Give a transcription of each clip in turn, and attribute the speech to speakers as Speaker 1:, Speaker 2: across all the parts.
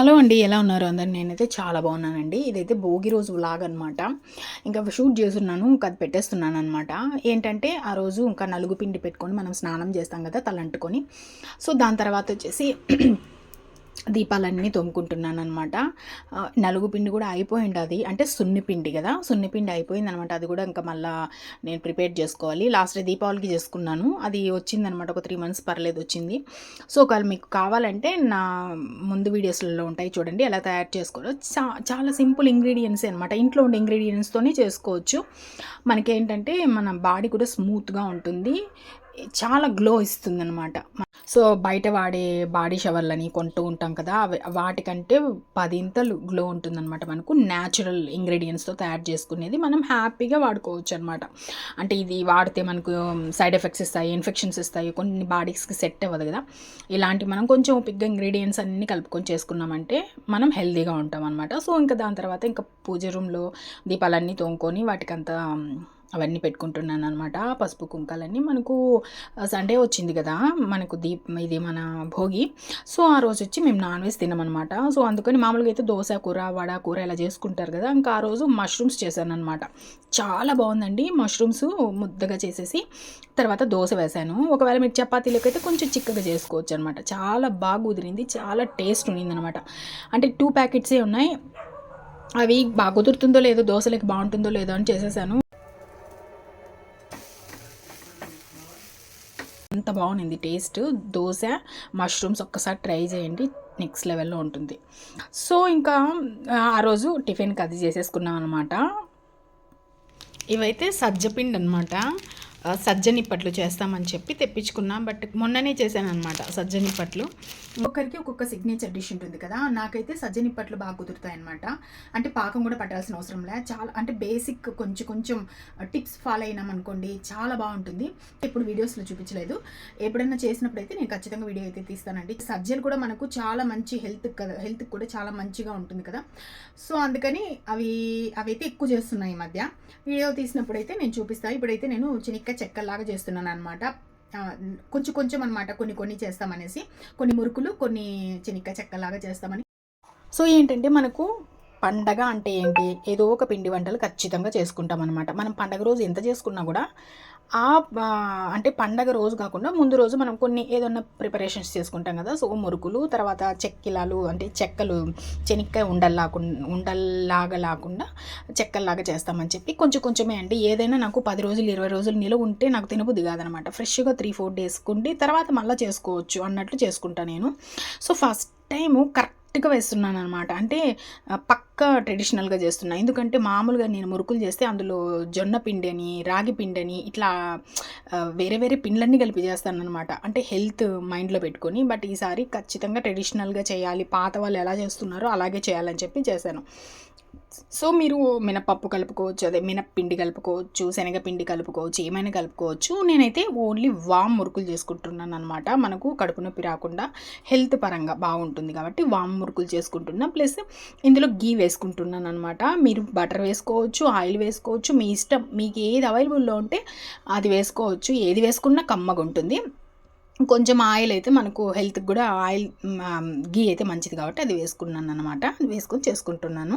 Speaker 1: Hello అండి ఎలా ఉన్నారు అందరు? నేనైతే చాలా బాగున్నానండి. ఇదైతే భోగి రోజు వ్లాగ్ అనమాట ఇంకా షూట్ చేస్తున్నాను ఇంకా అది పెట్టేస్తున్నాను అనమాట ఏంటంటే ఆ రోజు ఇంకా నలుగు పిండి పెట్టుకొని మనం స్నానం చేస్తాం కదా తలంటుకొని. సో దాని తర్వాత వచ్చేసి దీపాలన్నీ తోముకుంటున్నాను అనమాట నలుగు పిండి కూడా అయిపోయింది అది. అంటే సున్నిపిండి కదా? సున్నిపిండి అయిపోయింది అనమాట అది కూడా ఇంకా మళ్ళీ నేను ప్రిపేర్ చేసుకోవాలి. లాస్ట్ దీపావళికి చేసుకున్నాను. అది వచ్చిందనమాట ఒక త్రీ మంత్స్ పర్లేదు వచ్చింది. సో ఒకవేళ మీకు కావాలంటే నా ముందు వీడియోస్లలో ఉంటాయి చూడండి. ఎలా తయారు చేసుకోవాలో. చా చాలా సింపుల్ ఇంగ్రీడియంట్స్ అనమాట ఇంట్లో ఉండే ఇంగ్రీడియంట్స్తోనే చేసుకోవచ్చు. మనకేంటంటే మన బాడీ కూడా స్మూత్గా ఉంటుంది. చాలా గ్లో ఇస్తుంది అనమాట సో బయట వాడే బాడీ షవర్లని కొంటూ ఉంటాం కదా వాటికంటే పదింతలు గ్లో ఉంటుందన్నమాట మనకు. న్యాచురల్ ఇంగ్రీడియంట్స్తో తయారు చేసుకునేది మనం హ్యాపీగా వాడుకోవచ్చు అనమాట అంటే ఇది వాడితే మనకు సైడ్ ఎఫెక్ట్స్ ఇస్తాయి ఇన్ఫెక్షన్స్ ఇస్తాయి కొన్ని బాడీస్కి సెట్ అవ్వదు కదా. ఇలాంటి మనం కొంచెం పిగ్గా ఇంగ్రీడియంట్స్ అన్నీ కలుపుకొని చేసుకున్నామంటే మనం హెల్తీగా ఉంటాం అనమాట సో ఇంకా దాని తర్వాత ఇంకా పూజ రూమ్లో దీపాలన్నీ తోముకొని వాటికంతా అవన్నీ పెట్టుకుంటున్నాను అనమాట పసుపు కుంకాలన్నీ మనకు సండే వచ్చింది కదా మనకు దీప్ ఇది మన భోగి. సో ఆ రోజు వచ్చి మేము నాన్ వెజ్ తినమనమాట సో అందుకని మామూలుగా అయితే దోశ కూర వడ కూర ఇలా చేసుకుంటారు కదా ఇంకా ఆ రోజు మష్రూమ్స్ చేశాను అనమాట చాలా బాగుందండి మష్రూమ్స్ ముద్దగా చేసేసి తర్వాత దోశ వేశాను. ఒకవేళ మీరు చపాతీలకు అయితే కొంచెం చిక్కగా చేసుకోవచ్చు అనమాట చాలా బాగా కుదిరింది చాలా టేస్ట్ ఉన్నింది అనమాట అంటే టూ ప్యాకెట్సే ఉన్నాయి అవి బాగా కుదురుతుందో లేదో దోశలకి బాగుంటుందో లేదో అని చేసేసాను. అంత బాగుంది టేస్ట్. దోశ మష్రూమ్స్ ఒక్కసారి ట్రై చేయండి. నెక్స్ట్ లెవెల్లో ఉంటుంది. సో ఇంకా ఆ రోజు టిఫిన్కి అది చేసేసుకున్నాం అనమాట ఇవైతే సజ్జపిండి అనమాట సజ్జనిప్పట్లు చేస్తామని చెప్పి తెప్పించుకున్నా. బట్ మొన్ననే చేశాను అనమాట సజ్జనిప్పట్లు ఒక్కొక్కరికి ఒక్కొక్క సిగ్నేచర్ డిష్ ఉంటుంది కదా. నాకైతే సజ్జనిప్పట్లు బాగా కుదురుతాయి అనమాట అంటే పాకం కూడా పట్టాల్సిన అవసరం లే. చాలా అంటే బేసిక్ కొంచెం కొంచెం టిప్స్ ఫాలో అయినాం అనుకోండి చాలా బాగుంటుంది. ఇప్పుడు వీడియోస్లో చూపించలేదు. ఎప్పుడైనా చేసినప్పుడు అయితే నేను ఖచ్చితంగా వీడియో అయితే తీస్తానండి. సజ్జలు కూడా మనకు చాలా మంచి హెల్త్ కదా హెల్త్కి కూడా చాలా మంచిగా ఉంటుంది కదా. సో అందుకని అవి అవైతే ఎక్కువ చేస్తున్నాయి ఈ మధ్య. వీడియో తీసినప్పుడు అయితే నేను చూపిస్తాను ఇప్పుడైతే నేను చినిక్క చెక్కలాగా చేస్తున్నాను అనమాట కొంచెం కొంచెం అనమాట కొన్ని కొన్ని చేస్తామనేసి కొన్ని మురుకులు కొన్ని చెనిక్క చెక్కలాగా చేస్తామని. సో ఏంటంటే మనకు పండగ అంటే ఏంటి? ఏదో ఒక పిండి వంటలు ఖచ్చితంగా చేసుకుంటాం అనమాట మనం పండగ రోజు ఎంత చేసుకున్నా కూడా ఆ అంటే పండగ రోజు కాకుండా ముందు రోజు మనం కొన్ని ఏదన్నా ప్రిపరేషన్స్ చేసుకుంటాం కదా. సో మురుకులు తర్వాత చెక్కిలాలు అంటే చెక్కలు చెనిక్కాయ ఉండల్లాకుండా ఉండల్లాగా లేకుండా చెక్కల్లాగా చేస్తామని చెప్పి కొంచెం కొంచెమే అండి. ఏదైనా నాకు పది రోజులు ఇరవై రోజులు నిలువ ఉంటే నాకు తినబుద్ది కాదనమాట ఫ్రెష్గా త్రీ ఫోర్ డేస్ కుండి తర్వాత మళ్ళీ చేసుకోవచ్చు అన్నట్లు చేసుకుంటాను నేను. సో ఫస్ట్ టైము కరెక్ట్ కరెక్ట్గా వేస్తున్నాను అనమాట అంటే పక్క ట్రెడిషనల్గా చేస్తున్నా. ఎందుకంటే మామూలుగా నేను మురుకులు చేస్తే అందులో జొన్న పిండి అని రాగి పిండి అని ఇట్లా వేరే వేరే పిండ్లన్నీ కలిపి చేస్తాను అనమాట అంటే హెల్త్ మైండ్లో పెట్టుకొని బట్ ఈసారి ఖచ్చితంగా ట్రెడిషనల్గా చేయాలి. పాత వాళ్ళు ఎలా చేస్తున్నారో అలాగే చేయాలని చెప్పి చేశాను. సో మీరు మినపప్పు కలుపుకోవచ్చు అదే మినప్పిండి కలుపుకోవచ్చు శనగపిండి కలుపుకోవచ్చు ఏమైనా కలుపుకోవచ్చు. నేనైతే ఓన్లీ వామ్ మురుకులు చేసుకుంటున్నాను అనమాట మనకు కడుపు నొప్పి రాకుండా హెల్త్ పరంగా బాగుంటుంది కాబట్టి వామ్ మురుకులు చేసుకుంటున్నా. ప్లస్ ఇందులో గీ వేసుకుంటున్నాను అనమాట మీరు బటర్ వేసుకోవచ్చు ఆయిల్ వేసుకోవచ్చు. మీ ఇష్టం మీకు ఏది అవైలబుల్లో ఉంటే అది వేసుకోవచ్చు. ఏది వేసుకున్నా కమ్మగా ఉంటుంది. కొంచెం ఆయిల్ అయితే మనకు హెల్త్కి కూడా ఆయిల్ గీ అయితే మంచిది కాబట్టి అది వేసుకున్నాను అనమాట వేసుకొని చేసుకుంటున్నాను.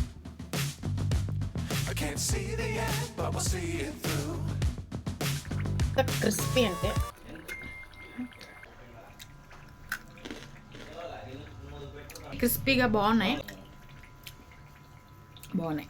Speaker 1: can't see the end, but we'll see it through. Crispy అంటే క్రిస్పీగా బాగున్నాయి బాగున్నాయి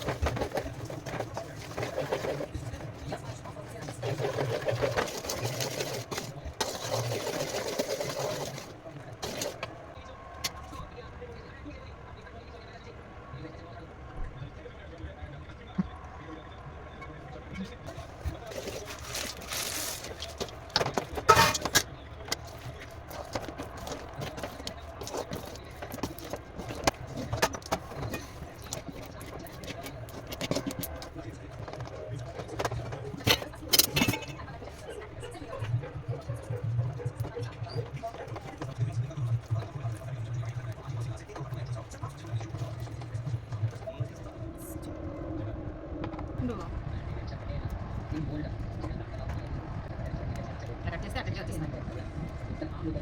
Speaker 1: ఎంత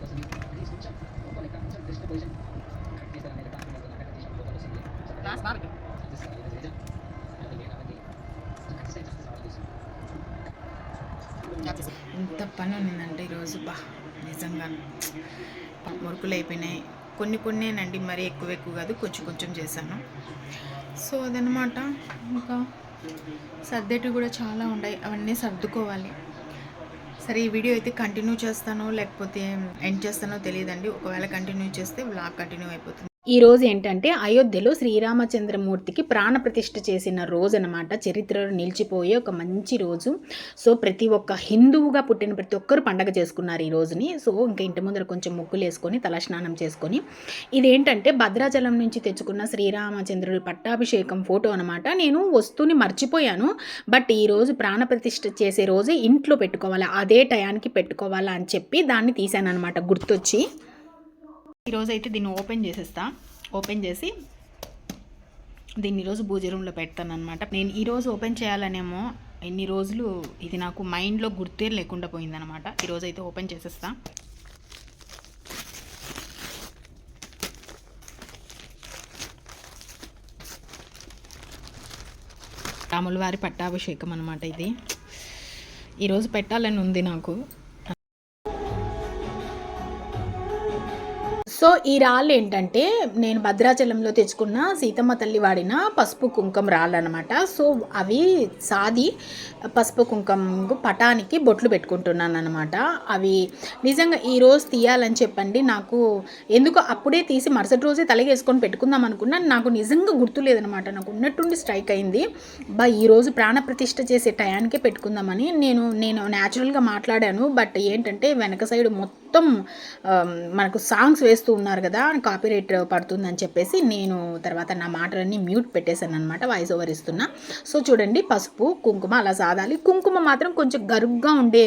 Speaker 1: పని ఉందంటే ఈరోజు బా నిజంగా మురుకులు అయిపోయినాయి. కొన్ని కొన్నేనండి మరీ ఎక్కువ ఎక్కువ కాదు కొంచెం కొంచెం చేశాను. సో అదనమాట ఇంకా సర్దేటివి కూడా చాలా ఉన్నాయి అవన్నీ సర్దుకోవాలి. సరే ఈ వీడియో అయితే కంటిన్యూ చేస్తానో లేకపోతే ఎండ్ చేస్తానో తెలియదండి. ఒకవేళ కంటిన్యూ చేస్తే వ్లాగ్ కంటిన్యూ అయిపోతుంది. ఈరోజు ఏంటంటే అయోధ్యలో శ్రీరామచంద్రమూర్తికి ప్రాణప్రతిష్ఠ చేసిన రోజు అనమాట చరిత్రలో నిలిచిపోయే ఒక మంచి రోజు. సో ప్రతి ఒక్క హిందువుగా పుట్టిన ప్రతి ఒక్కరు పండగ చేసుకున్నారు ఈ రోజుని. సో ఇంకా ఇంటి ముందర కొంచెం ముగ్గులు వేసుకొని తలస్నానం చేసుకొని. ఇదేంటంటే భద్రాచలం నుంచి తెచ్చుకున్న శ్రీరామచంద్రుడి పట్టాభిషేకం ఫోటో అనమాట. నేను వస్తువుని మర్చిపోయాను. బట్ ఈరోజు ప్రాణప్రతిష్ఠ చేసే రోజు ఇంట్లో పెట్టుకోవాలి అదే టయానికి పెట్టుకోవాలా అని చెప్పి దాన్ని తీశాను అనమాట గుర్తొచ్చి. ఈరోజు అయితే దీన్ని ఓపెన్ చేసేస్తా. ఓపెన్ చేసి దీన్ని ఈరోజు పూజ రూమ్లో పెడతాను అనమాట నేను ఈరోజు ఓపెన్ చేయాలనేమో ఎన్ని రోజులు ఇది నాకు మైండ్లో గుర్తే లేకుండా పోయిందనమాట ఈరోజు అయితే ఓపెన్ చేసేస్తా. రాములవారి పట్టాభిషేకం అనమాట ఇది. ఈరోజు పెట్టాలని ఉంది నాకు. సో ఈ రాళ్ళు ఏంటంటే నేను భద్రాచలంలో తెచ్చుకున్న సీతమ్మ తల్లి వాడిన పసుపు కుంకం రాళ్ళు అనమాట సో అవి సాది పసుపు కుంకం పటానికి బొట్లు పెట్టుకుంటున్నాను అనమాట అవి నిజంగా ఈ రోజు తీయాలని చెప్పండి. నాకు ఎందుకు అప్పుడే తీసి మరుసటి రోజే తలగేసుకొని పెట్టుకుందాం అనుకున్నాను నాకు నిజంగా గుర్తు లేదనమాట నాకు ఉన్నట్టుండి స్ట్రైక్ అయింది. బా ఈరోజు ప్రాణప్రతిష్ఠ చేసే టయానికే పెట్టుకుందామని నేను నేను న్యాచురల్గా మాట్లాడాను. బట్ ఏంటంటే వెనక సైడ్ మొత్తం మనకు సాంగ్స్ వేస్తూ ఉన్నారు. కదా కాపీ రేట్ పడుతుందని చెప్పేసి నేను తర్వాత నా మాటలన్నీ మ్యూట్ పెట్టేశాను అనమాట వాయిస్ ఓవర్ ఇస్తున్నా. సో చూడండి పసుపు కుంకుమ అలా సాదాలి. కుంకుమ మాత్రం కొంచెం గరుగ్గా ఉండే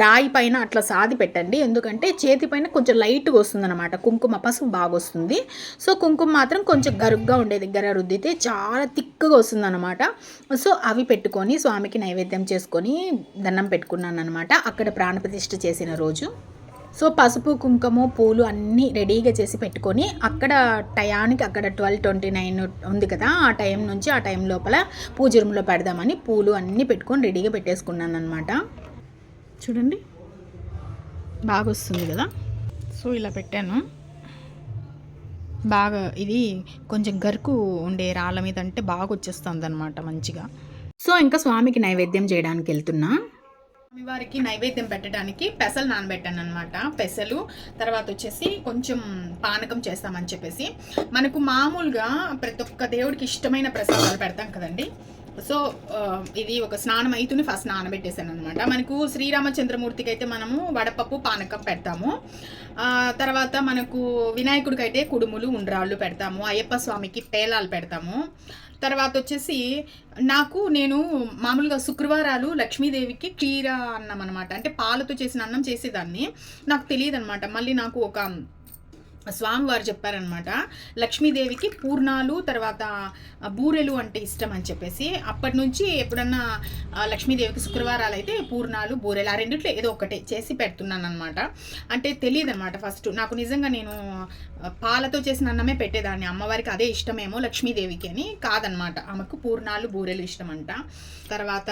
Speaker 1: రాయి పైన అట్లా సాది పెట్టండి. ఎందుకంటే చేతి పైన కొంచెం లైట్గా వస్తుంది అనమాట కుంకుమ పసుపు బాగా వస్తుంది. సో కుంకుమ మాత్రం కొంచెం గరుగ్గా ఉండే దగ్గర రుద్దితే చాలా తిక్కుగా వస్తుంది అనమాట సో అవి పెట్టుకొని స్వామికి నైవేద్యం చేసుకొని దండం పెట్టుకున్నాను అనమాట అక్కడ ప్రాణప్రతిష్ఠ చేసిన రోజు. సో పసుపు కుంకుమ పూలు అన్నీ రెడీగా చేసి పెట్టుకొని అక్కడ టయానికి అక్కడ ట్వెల్వ్ ట్వంటీ నైన్ ఉంది కదా ఆ టైం నుంచి ఆ టైం లోపల పూజ రూమ్లో పెడదామని పూలు అన్నీ పెట్టుకొని రెడీగా పెట్టేసుకున్నాను అనమాట చూడండి. బాగా వస్తుంది కదా. సో ఇలా పెట్టాను. బాగా ఇది కొంచెం గరుకు ఉండే రాళ్ళ మీద అంటే బాగా వచ్చేస్తుంది అనమాట మంచిగా. సో ఇంకా స్వామికి నైవేద్యం చేయడానికి వెళ్తున్నా. స్వామివారికి నైవేద్యం పెట్టడానికి పెసలు నానబెట్టాను అనమాట పెసలు తర్వాత వచ్చేసి కొంచెం పానకం చేస్తామని చెప్పేసి. మనకు మామూలుగా ప్రతి ఒక్క దేవుడికి ఇష్టమైన ప్రసాదాలు పెడతాం కదండి. సో ఇది ఒక స్నానం అయితేనే ఫస్ట్ నానబెట్టేసాను అనమాట మనకు శ్రీరామచంద్రమూర్తికి అయితే మనము వడపప్పు పానకం పెడతాము. తర్వాత మనకు వినాయకుడికి అయితే కుడుములు ఉండ్రాళ్ళు పెడతాము. అయ్యప్ప స్వామికి పేలాలు పెడతాము. తర్వాత వచ్చేసి నాకు నేను మామూలుగా శుక్రవారాలు లక్ష్మీదేవికి క్షీర అన్నం అనమాట అంటే పాలతో చేసిన అన్నం చేసేదాన్ని. నాకు తెలియదు అనమాట మళ్ళీ నాకు ఒక స్వామివారు చెప్పారనమాట లక్ష్మీదేవికి పూర్ణాలు తర్వాత బూరెలు అంటే ఇష్టం అని చెప్పేసి. అప్పటి నుంచి ఎప్పుడన్నా లక్ష్మీదేవికి శుక్రవారాలు అయితే పూర్ణాలు బూరెలు ఆ రెండిట్లో ఏదో ఒకటే చేసి పెడుతున్నాను అనమాట అంటే తెలియదు అనమాట ఫస్ట్. నాకు నిజంగా నేను పాలతో చేసిన అన్నమే పెట్టేదాన్ని. అమ్మవారికి అదే ఇష్టమేమో లక్ష్మీదేవికి అని కాదనమాట ఆమెకు పూర్ణాలు బూరెలు ఇష్టం అంట తర్వాత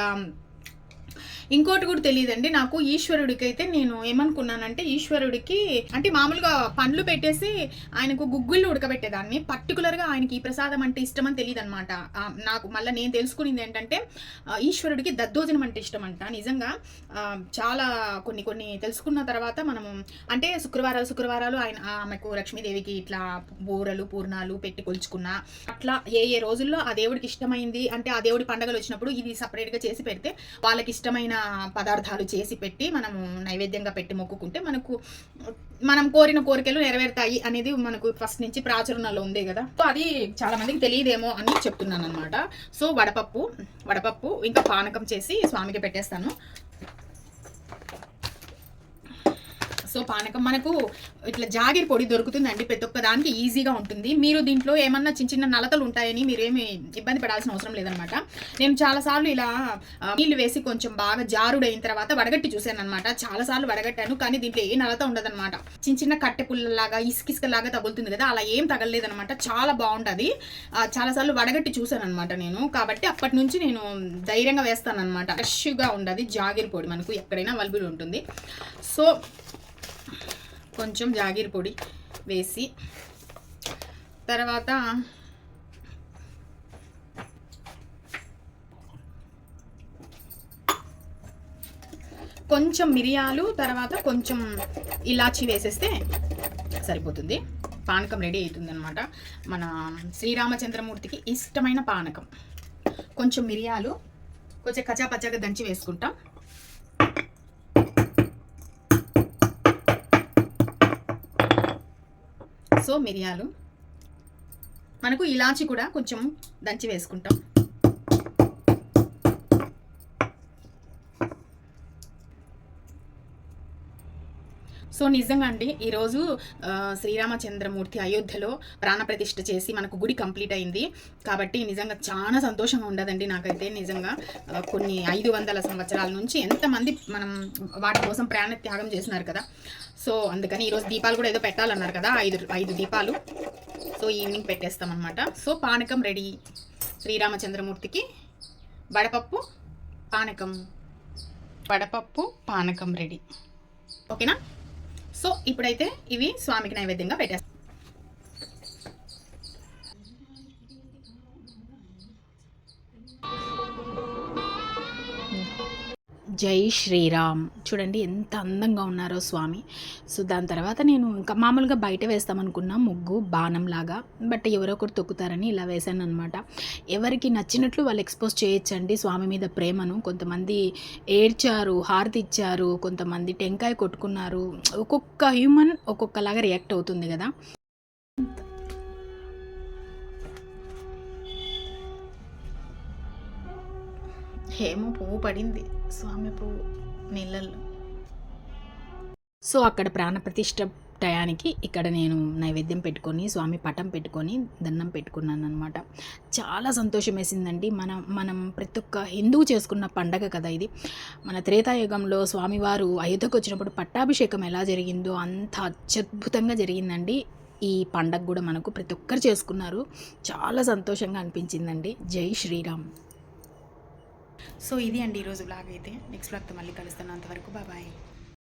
Speaker 1: ఇంకోటి కూడా తెలియదండి. నాకు ఈశ్వరుడికి అయితే నేను ఏమనుకున్నానంటే ఈశ్వరుడికి అంటే మామూలుగా పండ్లు పెట్టేసి ఆయనకు గుగ్గుళ్ళు ఉడకబెట్టేదాన్ని. పర్టికులర్గా ఆయనకి ఈ ప్రసాదం అంటే ఇష్టం అని తెలియదు అనమాట నాకు మళ్ళీ నేను తెలుసుకునేది ఏంటంటే ఈశ్వరుడికి దద్దోజనం అంటే ఇష్టం అంట. నిజంగా చాలా కొన్ని కొన్ని తెలుసుకున్న తర్వాత మనము అంటే శుక్రవారాలు శుక్రవారాలు ఆయన ఆమెకు లక్ష్మీదేవికి ఇట్లా బూరలు పూర్ణాలు పెట్టి కొలుచుకున్న అట్లా ఏ ఏ రోజుల్లో ఆ దేవుడికి ఇష్టమైంది అంటే ఆ దేవుడి పండగలు వచ్చినప్పుడు ఇది సపరేట్గా చేసి పెడితే వాళ్ళకి ఇష్టమైన పదార్థాలు చేసి పెట్టి మనము నైవేద్యంగా పెట్టి మొక్కుకుంటే మనకు మనం కోరిన కోరికలు నెరవేరుతాయి అనేది మనకు ఫస్ట్ నుంచి ప్రాచురణలో ఉంది కదా. సో అది చాలా మందికి తెలియదేమో అని చెప్తున్నాను అనమాట సో వడపప్పు వడపప్పు ఇంకా పానకం చేసి స్వామికి పెట్టేస్తాను. సో పానకం మనకు ఇట్లా జాగిరి పొడి దొరుకుతుందండి ప్రతి ఒక్క దానికి ఈజీగా ఉంటుంది. మీరు దీంట్లో ఏమన్నా చిన్న చిన్న నలతలు ఉంటాయని మీరేమి ఇబ్బంది పడాల్సిన అవసరం లేదనమాట. నేను చాలాసార్లు ఇలా నీళ్ళు వేసి కొంచెం బాగా జారుడైన తర్వాత వడగట్టి చూశాను అనమాట చాలాసార్లు వడగట్టాను కానీ దీంట్లో ఏ నలత ఉండదన్నమాట చిన్న చిన్న కట్టె పుల్లలాగా ఇసుకిసుకలాగా తగులుతుంది కదా అలా ఏం తగలలేదనమాట. చాలా బాగుంటుంది చాలాసార్లు వడగట్టి చూశాను అనమాట నేను. కాబట్టి అప్పటి నుంచి నేను ధైర్యంగా వేస్తాను అనమాట ఫ్రెష్గా ఉండదు జాగిరి పొడి మనకు ఎక్కడైనా అవైలబుల్ ఉంటుంది. సో కొంచెం జాగిరి పొడి వేసి తర్వాత కొంచెం మిరియాలు తర్వాత కొంచెం ఇలాచి వేసేస్తే సరిపోతుంది. పానకం రెడీ అవుతుందనమాట మన శ్రీరామచంద్రమూర్తికి ఇష్టమైన పానకం. కొంచెం మిరియాలు కొంచెం కచ్చా దంచి వేసుకుంటాం. సో మిరియాలు. మనకు ఇలాచి కూడా కొంచెం దంచి వేసుకుంటాం. సో నిజంగా అండి ఈరోజు శ్రీరామచంద్రమూర్తి అయోధ్యలో ప్రాణప్రతిష్ఠ చేసి మనకు గుడి కంప్లీట్ అయింది. కాబట్టి నిజంగా చాలా సంతోషంగా ఉండదండి నాకైతే నిజంగా. కొన్ని ఐదు వందల సంవత్సరాల నుంచి ఎంతమంది మనం వాటి కోసం ప్రాణ త్యాగం చేసినారు కదా. సో అందుకని ఈరోజు దీపాలు కూడా ఏదో పెట్టాలన్నారు కదా ఐదు ఐదు దీపాలు. సో ఈవినింగ్ పెట్టేస్తామన్నమాట. సో పానకం రెడీ. శ్రీరామచంద్రమూర్తికి వడపప్పు పానకం. వడపప్పు పానకం రెడీ. ఓకేనా? సో ఇప్పుడైతే ఇవి స్వామికి నైవేద్యంగా పెట్టేస్తాం. జై శ్రీరామ్. చూడండి ఎంత అందంగా ఉన్నారో స్వామి. సో దాని తర్వాత నేను ఇంకా మామూలుగా బయట వేస్తామనుకున్నా ముగ్గు బాణంలాగా. బట్ ఎవరో ఒకరు తొక్కుతారని ఇలా వేశాను అనమాట ఎవరికి నచ్చినట్లు వాళ్ళు ఎక్స్పోజ్ చేయొచ్చండి స్వామి మీద ప్రేమను. కొంతమంది ఏడ్చారు హారతి ఇచ్చారు కొంతమంది టెంకాయ కొట్టుకున్నారు. ఒక్కొక్క హ్యూమన్ ఒక్కొక్కలాగా రియాక్ట్ అవుతుంది కదా. హేమ పువ్వు పడింది. స్వామి పువ్వు నీళ్ళల్లో. సో అక్కడ ప్రాణప్రతిష్ఠ టయానికి ఇక్కడ నేను నైవేద్యం పెట్టుకొని స్వామి పటం పెట్టుకొని దండం పెట్టుకున్నాను అనమాట చాలా సంతోషం వేసిందండి మనం మనం ప్రతి ఒక్క హిందువు చేసుకున్న పండగ కదా ఇది. మన త్రేతాయుగంలో స్వామివారు అయోధ్యకు వచ్చినప్పుడు పట్టాభిషేకం ఎలా జరిగిందో అంత అత్యద్భుతంగా జరిగిందండి. ఈ పండగ కూడా మనకు ప్రతి ఒక్కరు చేసుకున్నారు. చాలా సంతోషంగా అనిపించిందండి. జై శ్రీరామ్. సో ఇది అండి ఈరోజు బ్లాగ్ అయితే. నెక్స్ట్ బ్లాగ్తో మళ్ళీ కలుస్తాను. అంతవరకు బాబాయ్